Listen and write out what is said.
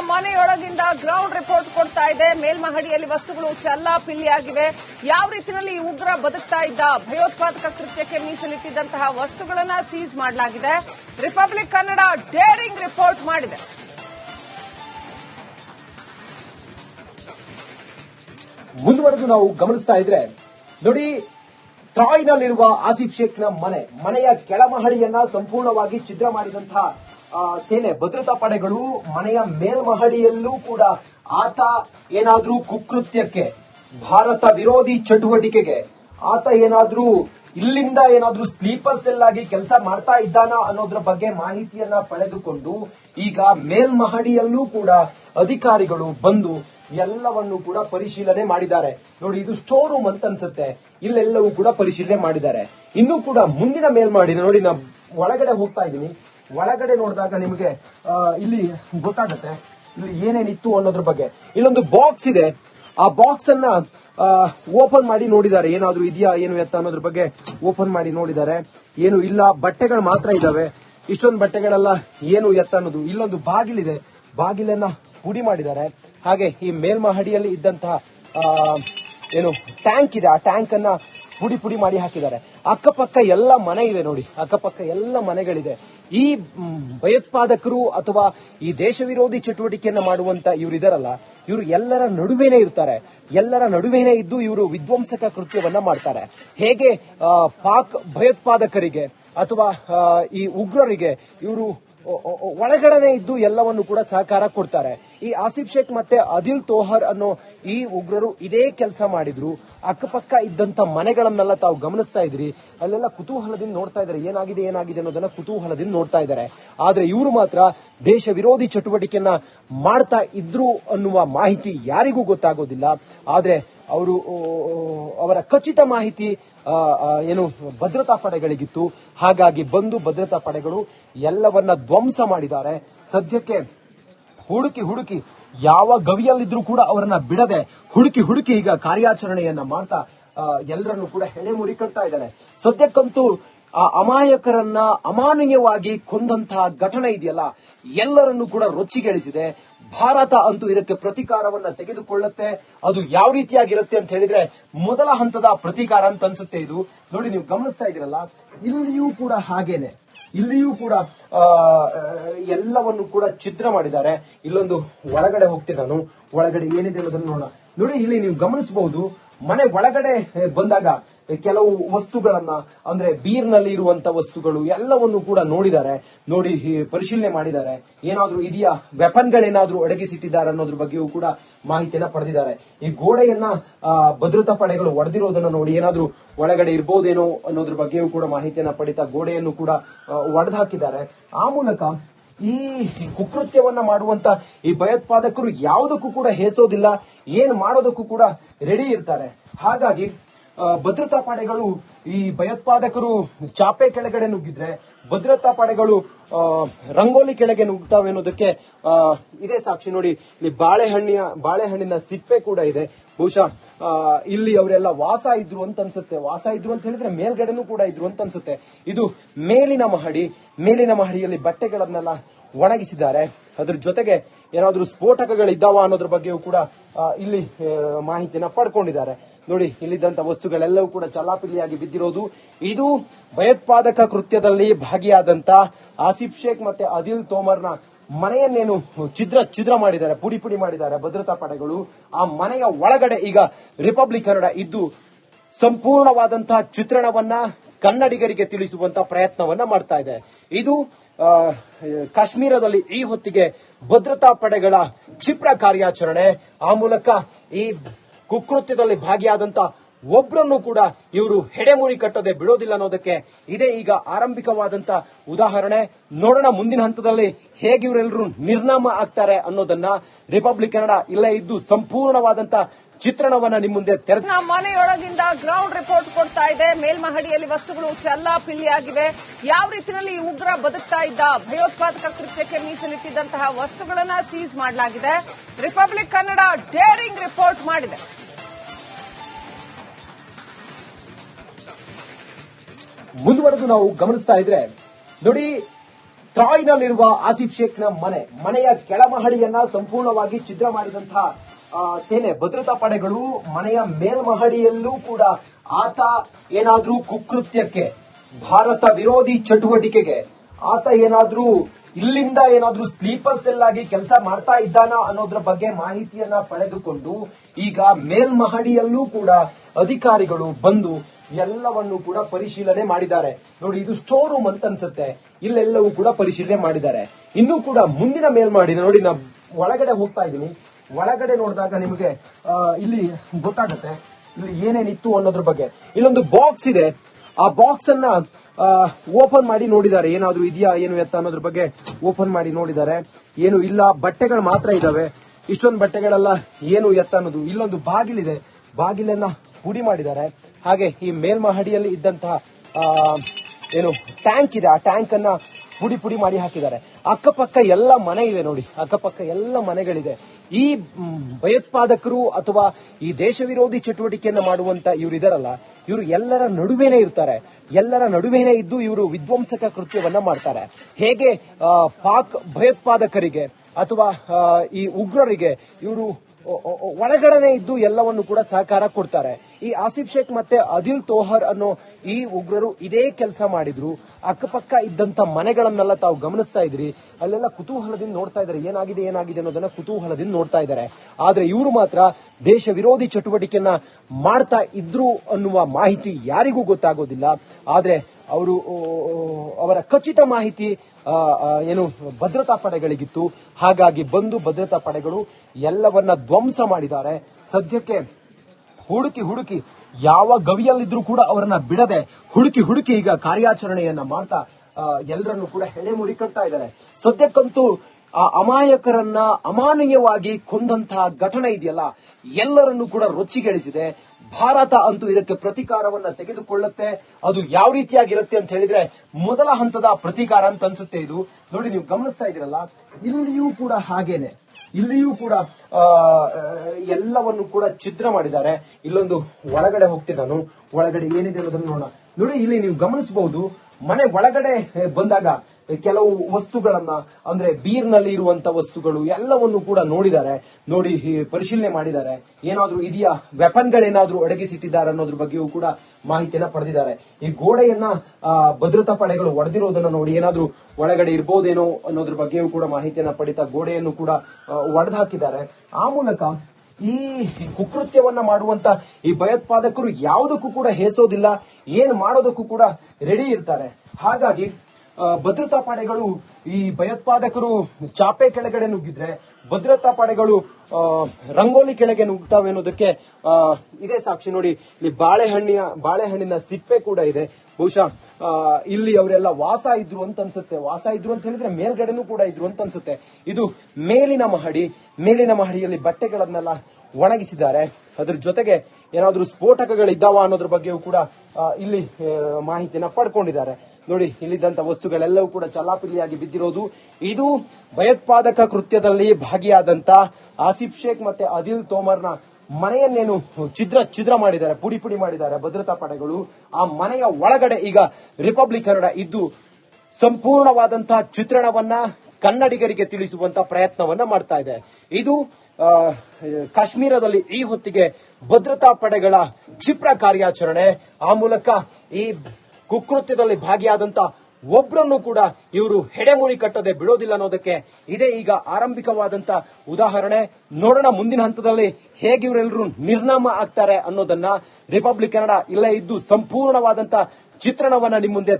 ಮನೆಯೊಳಗಿಂದ ground report ಕೊಡ್ತಾ ಇದೆ. ಮೇಲ್ಮಹಡಿಯಲ್ಲಿ ವಸ್ತುಗಳು ಚಲ್ಲಾಪಿಲ್ಲಿಯಾಗಿವೆ. ಯಾವ ರೀತಿಯಲ್ಲಿ ಈ ಉಗ್ರ ಬದುಕ್ತಾ ಇದ್ದ? ಭಯೋತ್ಪಾದಕ ಕೃತ್ಯಕ್ಕೆ ಮೀಸಲಿಟ್ಟಿದ್ದಂತಹ ವಸ್ತುಗಳನ್ನ ಸೀಸ್ ಮಾಡಲಾಗಿದೆ. ರಿಪಬ್ಲಿಕ್ ಕನ್ನಡ ಡೇರಿಂಗ್ ರಿಪೋರ್ಟ್ ಮಾಡಿದೆ. ಮುಂದುವರೆದು ನಾವು ಗಮನಿಸ್ತಾ ಇದ್ರೆ, ನೋಡಿ ಟ್ರಾಯ್ನಲ್ಲಿರುವ ಆಸಿಫ್ ಶೇಖ್ನ ಮನೆ, ಮನೆಯ ಕೆಳಮಹಡಿಯನ್ನ ಸಂಪೂರ್ಣವಾಗಿ ಚಿತ್ರ ಮಾಡಿದಂತಹ ಸೇನೆ ಭದ್ರತಾ ಪಡೆಗಳು ಮನೆಯ ಮೇಲ್ಮಹಡಿಯಲ್ಲೂ ಕೂಡ ಆತ ಏನಾದ್ರೂ ಕುಕೃತ್ಯಕ್ಕೆ, ಭಾರತ ವಿರೋಧಿ ಚಟುವಟಿಕೆಗೆ, ಆತ ಏನಾದ್ರೂ ಇಲ್ಲಿಂದ ಏನಾದ್ರೂ ಸ್ಲೀಪರ್ ಸೆಲ್ ಆಗಿ ಕೆಲಸ ಮಾಡ್ತಾ ಇದ್ದಾನ ಅನ್ನೋದ್ರ ಬಗ್ಗೆ ಮಾಹಿತಿಯನ್ನ ಪಡೆದುಕೊಂಡು ಈಗ ಮೇಲ್ಮಹಡಿಯಲ್ಲೂ ಕೂಡ ಅಧಿಕಾರಿಗಳು ಬಂದು ಎಲ್ಲವನ್ನು ಕೂಡ ಪರಿಶೀಲನೆ ಮಾಡಿದ್ದಾರೆ. ನೋಡಿ, ಇದು ಸ್ಟೋರ್ ರೂಮ್ ಅಂತ ಅನ್ಸುತ್ತೆ. ಇಲ್ಲೆಲ್ಲವೂ ಕೂಡ ಪರಿಶೀಲನೆ ಮಾಡಿದ್ದಾರೆ. ಇನ್ನೂ ಕೂಡ ಮುಂದಿನ ಮೇಲ್ಮಹಡಿ ನೋಡಿ, ನಾ ಒಳಗಡೆ ಹೋಗ್ತಾ ಇದ್ದೀನಿ. ಒಳಗಡೆ ನೋಡಿದಾಗ ನಿಮಗೆ ಇಲ್ಲಿ ಗೊತ್ತಾಗುತ್ತೆ. ಇಲ್ಲಿ ಏನೇನಿತ್ತು ಅನ್ನೋದ್ರ ಬಗ್ಗೆ. ಇಲ್ಲೊಂದು ಬಾಕ್ಸ್ ಇದೆ. ಆ ಬಾಕ್ಸ್ ಅನ್ನ ಓಪನ್ ಮಾಡಿ ನೋಡಿದ್ದಾರೆ. ಏನಾದ್ರೂ ಇದೆಯಾ, ಏನು ಎತ್ತ ಅನ್ನೋದ್ರ ಬಗ್ಗೆ ಓಪನ್ ಮಾಡಿ ನೋಡಿದ್ದಾರೆ. ಏನು ಇಲ್ಲ, ಬಟ್ಟೆಗಳು ಮಾತ್ರ ಇದಾವೆ ಇಷ್ಟೊಂದು ಬಟ್ಟೆಗಳೆಲ್ಲ ಏನು ಎತ್ತ ಅನ್ನೋದು. ಇಲ್ಲೊಂದು ಬಾಗಿಲಿದೆ. ಬಾಗಿಲನ್ನ ಪುಡಿ ಮಾಡಿದ್ದಾರೆ. ಹಾಗೆ ಈ ಮೇಲ್ಮಹಡಿಯಲ್ಲಿ ಇದ್ದಂತಹ ಏನು ಟ್ಯಾಂಕ್ ಇದೆ. ಆ ಟ್ಯಾಂಕ್ ಅನ್ನ ಪುಡಿ ಪುಡಿ ಮಾಡಿ ಹಾಕಿದ್ದಾರೆ. ಅಕ್ಕಪಕ್ಕ ಎಲ್ಲ ಮನೆ ಇದೆ ನೋಡಿ. ಅಕ್ಕಪಕ್ಕ ಎಲ್ಲ ಮನೆಗಳಿದೆ. ಈ ಭಯೋತ್ಪಾದಕರು ಅಥವಾ ಈ ದೇಶ ವಿರೋಧಿ ಚಟುವಟಿಕೆಯನ್ನು ಮಾಡುವಂತ ಇವರು ಇದಾರಲ್ಲ, ಇವರು ಎಲ್ಲರ ನಡುವೆನೇ ಇರ್ತಾರೆ. ಎಲ್ಲರ ನಡುವೆನೇ ಇದ್ದು ಇವರು ವಿಧ್ವಂಸಕ ಕೃತ್ಯವನ್ನ ಮಾಡ್ತಾರೆ. ಹೇಗೆ ಪಾಕ್ ಭಯೋತ್ಪಾದಕರಿಗೆ ಅಥವಾ ಈ ಉಗ್ರರಿಗೆ ಇವರು ಒಳಗಡೆನೆ ಇದ್ದು ಎಲ್ಲವನ್ನು ಕೂಡ ಸಹಕಾರ ಕೊಡ್ತಾರೆ. ಈ ಆಸಿಫ್ ಶೇಖ್ ಮತ್ತೆ ಅದಿಲ್ ತೋಹರ್ ಅನ್ನೋ ಈ ಉಗ್ರರು ಇದೇ ಕೆಲಸ ಮಾಡಿದ್ರು. ಅಕ್ಕಪಕ್ಕ ಇದ್ದಂತ ಮನೆಗಳನ್ನೆಲ್ಲ ತಾವು ಗಮನಿಸ್ತಾ ಇದ್ರಿ. ಅಲ್ಲೆಲ್ಲ ಕುತೂಹಲದಿಂದ ನೋಡ್ತಾ ಇದ್ದಾರೆ. ಏನಾಗಿದೆ ಏನಾಗಿದೆ ಅನ್ನೋದನ್ನ ಕುತೂಹಲದಿಂದ ನೋಡ್ತಾ ಇದ್ದಾರೆ. ಆದ್ರೆ ಇವರು ಮಾತ್ರ ದೇಶ ವಿರೋಧಿ ಚಟುವಟಿಕೆಯನ್ನ ಮಾಡ್ತಾ ಇದ್ರು ಅನ್ನುವ ಮಾಹಿತಿ ಯಾರಿಗೂ ಗೊತ್ತಾಗೋದಿಲ್ಲ. ಆದ್ರೆ ಅವರು ಅವರ ಖಚಿತ ಮಾಹಿತಿ ಏನು ಭದ್ರತಾ ಪಡೆಗಳಿಗಿತ್ತು. ಹಾಗಾಗಿ ಬಂದು ಭದ್ರತಾ ಪಡೆಗಳು ಎಲ್ಲವನ್ನ ಧ್ವಂಸ ಮಾಡಿದ್ದಾರೆ. ಸದ್ಯಕ್ಕೆ ಹುಡುಕಿ ಹುಡುಕಿ ಯಾವ ಗವಿಯಲ್ಲಿದ್ರೂ ಕೂಡ ಅವರನ್ನ ಬಿಡದೆ ಹುಡುಕಿ ಹುಡುಕಿ ಈಗ ಕಾರ್ಯಾಚರಣೆಯನ್ನ ಮಾಡ್ತಾ ಎಲ್ಲರನ್ನು ಕೂಡ ಹೆಣೆ ಮುರಿ ಕಟ್ತಾ ಇದ್ದಾರೆ. ಸದ್ಯಕ್ಕಂತೂ ಆ ಅಮಾಯಕರನ್ನ ಅಮಾನವೀಯವಾಗಿ ಕೊಂದಂತಹ ಘಟನೆ ಇದೆಯಲ್ಲ, ಎಲ್ಲರನ್ನು ಕೂಡ ರೊಚ್ಚಿಗೆಳಿಸಿದೆ. ಭಾರತ ಅಂತೂ ಇದಕ್ಕೆ ಪ್ರತೀಕಾರವನ್ನ ತೆಗೆದುಕೊಳ್ಳುತ್ತೆ. ಅದು ಯಾವ ರೀತಿಯಾಗಿರುತ್ತೆ ಅಂತ ಹೇಳಿದ್ರೆ, ಮೊದಲ ಹಂತದ ಪ್ರತೀಕಾರ ಅಂತ ಅನ್ಸುತ್ತೆ ಇದು. ನೋಡಿ, ನೀವು ಗಮನಿಸ್ತಾ ಇದೀರಲ್ಲ ಇಲ್ಲಿಯೂ ಕೂಡ ಹಾಗೇನೆ. ಇಲ್ಲಿಯೂ ಕೂಡ ಎಲ್ಲವನ್ನು ಕೂಡ ಚಿತ್ರ ಮಾಡಿದ್ದಾರೆ. ಇಲ್ಲೊಂದು ಒಳಗಡೆ ಹೋಗ್ತೀನಿ ನಾನು. ಒಳಗಡೆ ಏನಿದೆ ಅನ್ನೋದನ್ನ ನೋಡೋಣ. ನೋಡಿ, ಇಲ್ಲಿ ನೀವು ಗಮನಿಸಬಹುದು, ಮನೆ ಒಳಗಡೆ ಬಂದಾಗ ಕೆಲವು ವಸ್ತುಗಳನ್ನ, ಅಂದ್ರೆ ಬೀರ್ನಲ್ಲಿ ಇರುವಂತ ವಸ್ತುಗಳು ಎಲ್ಲವನ್ನು ಕೂಡ ನೋಡಿದ್ದಾರೆ, ನೋಡಿ ಪರಿಶೀಲನೆ ಮಾಡಿದ್ದಾರೆ. ಏನಾದ್ರೂ ಇದೆಯಾ? ವೆಪನ್ಗಳೇನಾದ್ರೂ ಅಡಗಿಸಿಟ್ಟಿದ್ದಾರೆ ಅನ್ನೋದ್ರ ಬಗ್ಗೆಯೂ ಕೂಡ ಮಾಹಿತಿಯನ್ನ ಪಡೆದಿದ್ದಾರೆ. ಈ ಗೋಡೆಯನ್ನ ಭದ್ರತಾ ಪಡೆಗಳು ಒಡೆದಿರೋದನ್ನ ನೋಡಿ ಏನಾದ್ರೂ ಒಳಗಡೆ ಇರ್ಬೋದೇನೋ ಅನ್ನೋದ್ರ ಬಗ್ಗೆಯೂ ಕೂಡ ಮಾಹಿತಿಯನ್ನ ಪಡಿತಾ ಗೋಡೆಯನ್ನು ಕೂಡ ಒಡೆದು ಹಾಕಿದ್ದಾರೆ ಆ ಮೂಲಕ ಈ ಕುಕೃತ್ಯವನ್ನ ಮಾಡುವಂತ ಈ ಭಯೋತ್ಪಾದಕರು ಯಾವುದಕ್ಕೂ ಕೂಡ ಹೇಸೋದಿಲ್ಲ, ಏನ್ ಮಾಡೋದಕ್ಕೂ ಕೂಡ ರೆಡಿ ಇರ್ತಾರೆ. ಹಾಗಾಗಿ ಭದ್ರತಾ ಪಡೆಗಳು ಈ ಭಯೋತ್ಪಾದಕರು ಚಾಪೆ ಕೆಳಗಡೆ ನುಗ್ಗಿದ್ರೆ, ಭದ್ರತಾ ಪಡೆಗಳು ರಂಗೋಲಿ ಕೆಳಗೆ ನುಗ್ತಾವೆ ಅನ್ನೋದಕ್ಕೆ ಇದೇ ಸಾಕ್ಷಿ ನೋಡಿ, ಇಲ್ಲಿ ಬಾಳೆಹಣ್ಣಿನ ಬಾಳೆಹಣ್ಣಿನ ಸಿಪ್ಪೆ ಕೂಡ ಇದೆ. ಬಹುಶಃ ಇಲ್ಲಿ ಅವರೆಲ್ಲ ವಾಸ ಇದ್ರು ಅಂತ ಅನ್ಸುತ್ತೆ. ವಾಸ ಇದ್ರು ಅಂತ ಹೇಳಿದ್ರೆ ಮೇಲ್ಗಡೆನೂ ಕೂಡ ಇದ್ರು ಅಂತ ಅನ್ಸುತ್ತೆ. ಇದು ಮೇಲಿನ ಮಹಡಿ. ಮೇಲಿನ ಮಹಡಿಯಲ್ಲಿ ಬಟ್ಟೆಗಳನ್ನೆಲ್ಲ ಒಣಗಿಸಿದ್ದಾರೆ. ಅದ್ರ ಜೊತೆಗೆ ಏನಾದ್ರೂ ಸ್ಫೋಟಕಗಳಿದ್ದಾವ ಅನ್ನೋದ್ರ ಬಗ್ಗೆಯೂ ಕೂಡ ಇಲ್ಲಿ ಮಾಹಿತಿನ ಪಡ್ಕೊಂಡಿದ್ದಾರೆ. ನೋಡಿ, ಇಲ್ಲಿದ್ದಂತ ವಸ್ತುಗಳೆಲ್ಲವೂ ಕೂಡ ಚಲಾಪಿಲಿಯಾಗಿ ಬಿದ್ದಿರೋದು. ಇದು ಭಯೋತ್ಪಾದಕ ಕೃತ್ಯದಲ್ಲಿ ಭಾಗಿಯಾದಂತ ಆಸಿಫ್ ಶೇಖ್ ಮತ್ತೆ ಅದಿಲ್ ತೋಮರ್ನ ಮನೆಯನ್ನೇನು ಚಿದ್ರ ಚಿದ್ರ ಮಾಡಿದ್ದಾರೆ, ಪುಡಿ ಪುಡಿ ಮಾಡಿದ್ದಾರೆ ಭದ್ರತಾ ಪಡೆಗಳು. ಆ ಮನೆಯ ಒಳಗಡೆ ಈಗ ರಿಪಬ್ಲಿಕ್ ಕನ್ನಡ ಇದ್ದು ಸಂಪೂರ್ಣವಾದಂತಹ ಚಿತ್ರಣವನ್ನ ಕನ್ನಡಿಗರಿಗೆ ತಿಳಿಸುವಂತ ಪ್ರಯತ್ನವನ್ನ ಮಾಡ್ತಾ ಇದೆ. ಇದು ಕಾಶ್ಮೀರದಲ್ಲಿ ಈ ಹೊತ್ತಿಗೆ ಭದ್ರತಾ ಪಡೆಗಳ ಕ್ಷಿಪ್ರ ಕಾರ್ಯಾಚರಣೆ. ಆ ಮೂಲಕ ಈ ಕುಕೃತ್ಯದಲ್ಲಿ ಭಾಗಿಯಾದಂತ ಒಬ್ಬರನ್ನು ಕೂಡ ಇವರು ಹೆಡೆಮುರಿ ಕಟ್ಟದೆ ಬಿಡೋದಿಲ್ಲ ಅನ್ನೋದಕ್ಕೆ ಇದೇ ಈಗ ಆರಂಭಿಕವಾದಂತ ಉದಾಹರಣೆ. ನೋಡೋಣ ಮುಂದಿನ ಹಂತದಲ್ಲಿ ಹೇಗೆ ಇವರೆಲ್ಲರೂ ನಿರ್ನಾಮ ಆಗ್ತಾರೆ ಅನ್ನೋದನ್ನ ರಿಪಬ್ಲಿಕ್ ಕನ್ನಡ ಇಲ್ಲೇ ಇದ್ದು ಸಂಪೂರ್ಣವಾದಂತ ಚಿತ್ರಣವನ್ನ ನಿಮ್ಮ ಮುಂದೆ ತೆರೆದ ಮನೆಯೊಳಗಿಂದ ಗ್ರೌಂಡ್ ರಿಪೋರ್ಟ್ ಕೊಡ್ತಾ ಇದೆ. ಮೇಲ್ಮಹಡಿಯಲ್ಲಿ ವಸ್ತುಗಳು ಚಲ್ಲಾಪಿಲ್ಲಿಯಾಗಿವೆ ಯಾವ ರೀತಿಯಲ್ಲಿ ಉಗ್ರ ಬದುಕ್ತಾ ಇದ್ದ? ಭಯೋತ್ಪಾದಕ ಕೃತ್ಯಕ್ಕೆ ಮೀಸಲಿಟ್ಟಿದ್ದಂತಹ ವಸ್ತುಗಳನ್ನ ಸೀಸ್ ಮಾಡಲಾಗಿದೆ. ರಿಪಬ್ಲಿಕ್ ಕನ್ನಡ ಡೇರಿಂಗ್ ರಿಪೋರ್ಟ್ ಮಾಡಿದೆ. ಮುಂದುವರೆದು ನಾವು ಗಮನಿಸ್ತಾ ಇದ್ರೆ, ನೋಡಿ ಟ್ರಾಯ್ನಲ್ಲಿರುವ ಆಸಿಫ್ ಶೇಖ್ನ ಮನೆ, ಮನೆಯ ಕೆಳಮಹಡಿಯನ್ನ ಸಂಪೂರ್ಣವಾಗಿ ಚಿತ್ರ ಮಾಡಿದಂತಹ ಸೇನೆ, ಭದ್ರತಾ ಪಡೆಗಳು ಮನೆಯ ಮೇಲ್ಮಹಡಿಯಲ್ಲೂ ಕೂಡ ಆತ ಏನಾದ್ರೂ ಕುಕೃತ್ಯಕ್ಕೆ, ಭಾರತ ವಿರೋಧಿ ಚಟುವಟಿಕೆಗೆ, ಆತ ಏನಾದ್ರೂ ಇಲ್ಲಿಂದ ಏನಾದ್ರೂ ಸ್ಲೀಪರ್ ಸೆಲ್ ಕೆಲಸ ಮಾಡ್ತಾ ಇದ್ದಾನ ಅನ್ನೋದ್ರ ಬಗ್ಗೆ ಮಾಹಿತಿಯನ್ನ ಪಡೆದುಕೊಂಡು ಈಗ ಮೇಲ್ಮಹಡಿಯಲ್ಲೂ ಕೂಡ ಅಧಿಕಾರಿಗಳು ಬಂದು ಎಲ್ಲವನ್ನು ಕೂಡ ಪರಿಶೀಲನೆ ಮಾಡಿದ್ದಾರೆ. ನೋಡಿ, ಇದು ಸ್ಟೋರ್ ರೂಮ್ ಅಂತ ಅನ್ಸುತ್ತೆ ಇಲ್ಲೆಲ್ಲವೂ ಕೂಡ ಪರಿಶೀಲನೆ ಮಾಡಿದ್ದಾರೆ. ಇನ್ನೂ ಕೂಡ ಮುಂದಿನ ಮೇಲ್ಮಹಡಿ ನೋಡಿ, ನಾ ಒಳಗಡೆ ಹೋಗ್ತಾ ಇದ್ದೀನಿ. ಒಳಗಡೆ ನೋಡಿದಾಗ ನಿಮಗೆ ಇಲ್ಲಿ ಗೊತ್ತಾಗುತ್ತೆ. ಇಲ್ಲಿ ಏನೇನಿತ್ತು ಅನ್ನೋದ್ರ ಬಗ್ಗೆ. ಇಲ್ಲೊಂದು ಬಾಕ್ಸ್ ಇದೆ. ಆ ಬಾಕ್ಸ್ ಅನ್ನ ಓಪನ್ ಮಾಡಿ ನೋಡಿದ್ದಾರೆ. ಏನಾದ್ರು ಇದೆಯಾ, ಏನು ಎತ್ತ ಅನ್ನೋದ್ರ ಬಗ್ಗೆ ಓಪನ್ ಮಾಡಿ ನೋಡಿದ್ದಾರೆ. ಏನು ಇಲ್ಲ, ಬಟ್ಟೆಗಳು ಮಾತ್ರ ಇದಾವೆ. ಇಷ್ಟೊಂದು ಬಟ್ಟೆಗಳೆಲ್ಲ ಏನು ಎತ್ತ ಅನ್ನೋದು, ಇಲ್ಲೊಂದು ಬಾಗಿಲಿದೆ. ಬಾಗಿಲನ್ನ ಪುಡಿ ಮಾಡಿದ್ದಾರೆ. ಹಾಗೆ ಈ ಮೇಲ್ಮಹಡಿಯಲ್ಲಿ ಇದ್ದಂತಹ ಏನು ಟ್ಯಾಂಕ್ ಇದೆ. ಆ ಟ್ಯಾಂಕ್ ಅನ್ನ ಪುಡಿ ಪುಡಿ ಮಾಡಿ ಹಾಕಿದ್ದಾರೆ. ಅಕ್ಕಪಕ್ಕ ಎಲ್ಲ ಮನೆ ಇದೆ ನೋಡಿ. ಅಕ್ಕಪಕ್ಕ ಎಲ್ಲ ಮನೆಗಳಿದೆ. ಈ ಭಯೋತ್ಪಾದಕರು ಅಥವಾ ಈ ದೇಶ ವಿರೋಧಿ ಚಟುವಟಿಕೆಯನ್ನು ಮಾಡುವಂತ ಇವರು ಇದಾರಲ್ಲ, ಇವರು ಎಲ್ಲರ ನಡುವೆನೇ ಇರ್ತಾರೆ. ಎಲ್ಲರ ನಡುವೆನೇ ಇದ್ದು ಇವರು ವಿಧ್ವಂಸಕ ಕೃತ್ಯವನ್ನ ಮಾಡ್ತಾರೆ. ಹೇಗೆ ಪಾಕ್ ಭಯೋತ್ಪಾದಕರಿಗೆ ಅಥವಾ ಈ ಉಗ್ರರಿಗೆ ಇವರು ಒಳಗಡೆನೆ ಇದ್ದು ಎಲ್ಲವನ್ನು ಕೂಡ ಸಹಕಾರ ಕೊಡ್ತಾರೆ. ಈ ಆಸಿಫ್ ಶೇಖ್ ಮತ್ತೆ ಅದಿಲ್ ತೋಹರ್ ಅನ್ನೋ ಈ ಉಗ್ರರು ಇದೇ ಕೆಲಸ ಮಾಡಿದ್ರು. ಅಕ್ಕಪಕ್ಕ ಇದ್ದಂತ ಮನೆಗಳನ್ನೆಲ್ಲ ತಾವು ಗಮನಿಸ್ತಾ ಇದ್ರಿ. ಅಲ್ಲೆಲ್ಲ ಕುತೂಹಲದಿಂದ ನೋಡ್ತಾ ಇದ್ದಾರೆ. ಏನಾಗಿದೆ ಏನಾಗಿದೆ ಅನ್ನೋದನ್ನ ಕುತೂಹಲದಿಂದ ನೋಡ್ತಾ ಇದ್ದಾರೆ. ಆದ್ರೆ ಇವರು ಮಾತ್ರ ದೇಶ ವಿರೋಧಿ ಚಟುವಟಿಕೆಯನ್ನ ಮಾಡ್ತಾ ಇದ್ರು ಅನ್ನುವ ಮಾಹಿತಿ ಯಾರಿಗೂ ಗೊತ್ತಾಗೋದಿಲ್ಲ. ಆದ್ರೆ ಅವರು ಅವರ ಖಚಿತ ಮಾಹಿತಿ ಏನು, ಭದ್ರತಾ ಪಡೆಗಳಿಗಿತ್ತು. ಹಾಗಾಗಿ ಬಂದು ಭದ್ರತಾ ಪಡೆಗಳು ಎಲ್ಲವನ್ನ ಧ್ವಂಸ ಮಾಡಿದ್ದಾರೆ. ಸದ್ಯಕ್ಕೆ ಹುಡುಕಿ ಹುಡುಕಿ ಯಾವ ಗವಿಯಲ್ಲಿದ್ರೂ ಕೂಡ ಅವರನ್ನ ಬಿಡದೆ ಹುಡುಕಿ ಹುಡುಕಿ ಈಗ ಕಾರ್ಯಾಚರಣೆಯನ್ನ ಮಾಡ್ತಾ ಎಲ್ಲರನ್ನು ಕೂಡ ಹೆಣೆ ಮುಡಿ ಕಟ್ತಾ ಇದ್ದಾರೆ. ಸದ್ಯಕ್ಕಂತೂ ಆ ಅಮಾಯಕರನ್ನ ಅಮಾನವೀಯವಾಗಿ ಕೊಂದಂತಹ ಘಟನೆ ಇದೆಯಲ್ಲ, ಎಲ್ಲರನ್ನು ಕೂಡ ರೊಚ್ಚಿಗೆಳಿಸಿದೆ. ಭಾರತ ಅಂತೂ ಇದಕ್ಕೆ ಪ್ರತೀಕಾರವನ್ನ ತೆಗೆದುಕೊಳ್ಳುತ್ತೆ. ಅದು ಯಾವ ರೀತಿಯಾಗಿರುತ್ತೆ ಅಂತ ಹೇಳಿದ್ರೆ ಮೊದಲ ಹಂತದ ಪ್ರತೀಕಾರ ಅಂತ ಅನ್ಸುತ್ತೆ ಇದು. ನೋಡಿ, ನೀವು ಗಮನಿಸ್ತಾ ಇದೀರಲ್ಲ ಇಲ್ಲಿಯೂ ಕೂಡ ಹಾಗೇನೆ. ಇಲ್ಲಿಯೂ ಕೂಡ ಎಲ್ಲವನ್ನು ಕೂಡ ಚಿತ್ರ ಮಾಡಿದ್ದಾರೆ. ಇಲ್ಲೊಂದು ಒಳಗಡೆ ಹೋಗ್ತೀನಿ ಒಳಗಡೆ ಏನಿದೆ ಅನ್ನೋದನ್ನು ನೋಡೋಣ. ನೋಡಿ, ಇಲ್ಲಿ ನೀವು ಗಮನಿಸಬಹುದು ಮನೆ ಒಳಗಡೆ ಬಂದಾಗ ಕೆಲವು ವಸ್ತುಗಳನ್ನ, ಅಂದ್ರೆ ಬೀರ್ನಲ್ಲಿ ಇರುವಂತ ವಸ್ತುಗಳು ಎಲ್ಲವನ್ನು ಕೂಡ ನೋಡಿದ್ದಾರೆ, ನೋಡಿ ಪರಿಶೀಲನೆ ಮಾಡಿದ್ದಾರೆ. ಏನಾದ್ರೂ ಇದೆಯಾ? ವೆಪನ್ಗಳೇನಾದ್ರೂ ಅಡಗಿಸಿಟ್ಟಿದ್ದಾರೆ ಅನ್ನೋದ್ರ ಬಗ್ಗೆಯೂ ಕೂಡ ಮಾಹಿತಿಯನ್ನ ಪಡೆದಿದ್ದಾರೆ. ಈ ಗೋಡೆಯನ್ನ ಭದ್ರತಾ ಪಡೆಗಳು ಒಡೆದಿರೋದನ್ನ ನೋಡಿ ಏನಾದ್ರೂ ಒಳಗಡೆ ಇರ್ಬೋದೇನೋ ಅನ್ನೋದ್ರ ಬಗ್ಗೆಯೂ ಕೂಡ ಮಾಹಿತಿಯನ್ನ ಪಡಿತಾ ಗೋಡೆಯನ್ನು ಕೂಡ ಒಡೆದು ಹಾಕಿದ್ದಾರೆ ಆ ಮೂಲಕ ಈ ಕುಕೃತ್ಯವನ್ನ ಮಾಡುವಂತ ಈ ಭಯೋತ್ಪಾದಕರು ಯಾವುದಕ್ಕೂ ಕೂಡ ಹೇಸೋದಿಲ್ಲ ಏನ್ ಮಾಡೋದಕ್ಕೂ ಕೂಡ ರೆಡಿ ಇರ್ತಾರೆ. ಹಾಗಾಗಿ ಭದ್ರತಾ ಪಡೆಗಳು ಈ ಭಯೋತ್ಪಾದಕರು ಚಾಪೆ ಕೆಳಗಡೆ ನುಗ್ಗಿದ್ರೆ, ಭದ್ರತಾ ಪಡೆಗಳು ರಂಗೋಲಿ ಕೆಳಗೆ ನುಗ್ತಾವೆ ಅನ್ನೋದಕ್ಕೆ ಇದೇ ಸಾಕ್ಷಿ ನೋಡಿ, ಇಲ್ಲಿ ಬಾಳೆಹಣ್ಣಿನ ಬಾಳೆಹಣ್ಣಿನ ಸಿಪ್ಪೆ ಕೂಡ ಇದೆ. ಬಹುಶಃ ಇಲ್ಲಿ ಅವರೆಲ್ಲ ವಾಸ ಇದ್ರು ಅಂತ ಅನ್ಸುತ್ತೆ. ವಾಸ ಇದ್ರು ಅಂತ ಹೇಳಿದ್ರೆ ಮೇಲ್ಗಡೆನೂ ಕೂಡ ಇದ್ರು ಅಂತ ಅನ್ಸುತ್ತೆ. ಇದು ಮೇಲಿನ ಮಹಡಿ, ಮೇಲಿನ ಮಹಡಿಯಲ್ಲಿ ಬಟ್ಟೆಗಳನ್ನೆಲ್ಲ ಒಣಗಿಸಿದ್ದಾರೆ. ಅದ್ರ ಜೊತೆಗೆ ಏನಾದ್ರೂ ಸ್ಫೋಟಕಗಳಿದ್ದಾವ ಅನ್ನೋದ್ರ ಬಗ್ಗೆಯೂ ಕೂಡ ಇಲ್ಲಿ ಮಾಹಿತಿಯನ್ನ ಪಡ್ಕೊಂಡಿದ್ದಾರೆ. ನೋಡಿ ಇಲ್ಲಿದ್ದಂತ ವಸ್ತುಗಳೆಲ್ಲವೂ ಕೂಡ ಚಲಾಪಿಲಿಯಾಗಿ ಬಿದ್ದಿರೋದು. ಇದು ಭಯೋತ್ಪಾದಕ ಕೃತ್ಯದಲ್ಲಿ ಭಾಗಿಯಾದಂತ ಆಸಿಫ್ ಶೇಖ್ ಮತ್ತೆ ಅದಿಲ್ ತೋಮರ್ನ ಮನೆಯನ್ನೇನು ಚಿದ್ರ ಚಿದ್ರ ಮಾಡಿದ್ದಾರೆ, ಪುಡಿ ಪುಡಿ ಮಾಡಿದ್ದಾರೆ ಭದ್ರತಾ ಪಡೆಗಳು. ಆ ಮನೆಯ ಒಳಗಡೆ ಈಗ ರಿಪಬ್ಲಿಕ್ ಕನ್ನಡ ಇದ್ದು ಸಂಪೂರ್ಣವಾದಂತಹ ಚಿತ್ರಣವನ್ನ ಕನ್ನಡಿಗರಿಗೆ ತಿಳಿಸುವಂತ ಪ್ರಯತ್ನವನ್ನ ಮಾಡ್ತಾ ಇದೆ. ಇದು ಕಾಶ್ಮೀರದಲ್ಲಿ ಈ ಹೊತ್ತಿಗೆ ಭದ್ರತಾ ಪಡೆಗಳ ಕ್ಷಿಪ್ರ ಕಾರ್ಯಾಚರಣೆ. ಆ ಮೂಲಕ ಈ ಕುಕೃತ್ಯದಲ್ಲಿ ಭಾಗಿಯಾದಂತ ಒಬ್ಬರನ್ನು ಕೂಡ ಇವರು ಹೆಡೆಮುರಿ ಕಟ್ಟದೆ ಬಿಡೋದಿಲ್ಲ ಅನ್ನೋದಕ್ಕೆ ಇದೇ ಈಗ ಆರಂಭಿಕವಾದಂತ ಉದಾಹರಣೆ. ನೋಡೋಣ ಮುಂದಿನ ಹಂತದಲ್ಲಿ ಹೇಗೆ ಇವರೆಲ್ಲರೂ ನಿರ್ನಾಮ ಆಗ್ತಾರೆ ಅನ್ನೋದನ್ನ. ರಿಪಬ್ಲಿಕ್ ಕನ್ನಡ ಇಲ್ಲೇ ಇದ್ದು ಸಂಪೂರ್ಣವಾದಂತ ಚಿತ್ರಣವನ್ನ ನಿಮ್ಮ ಮುಂದೆ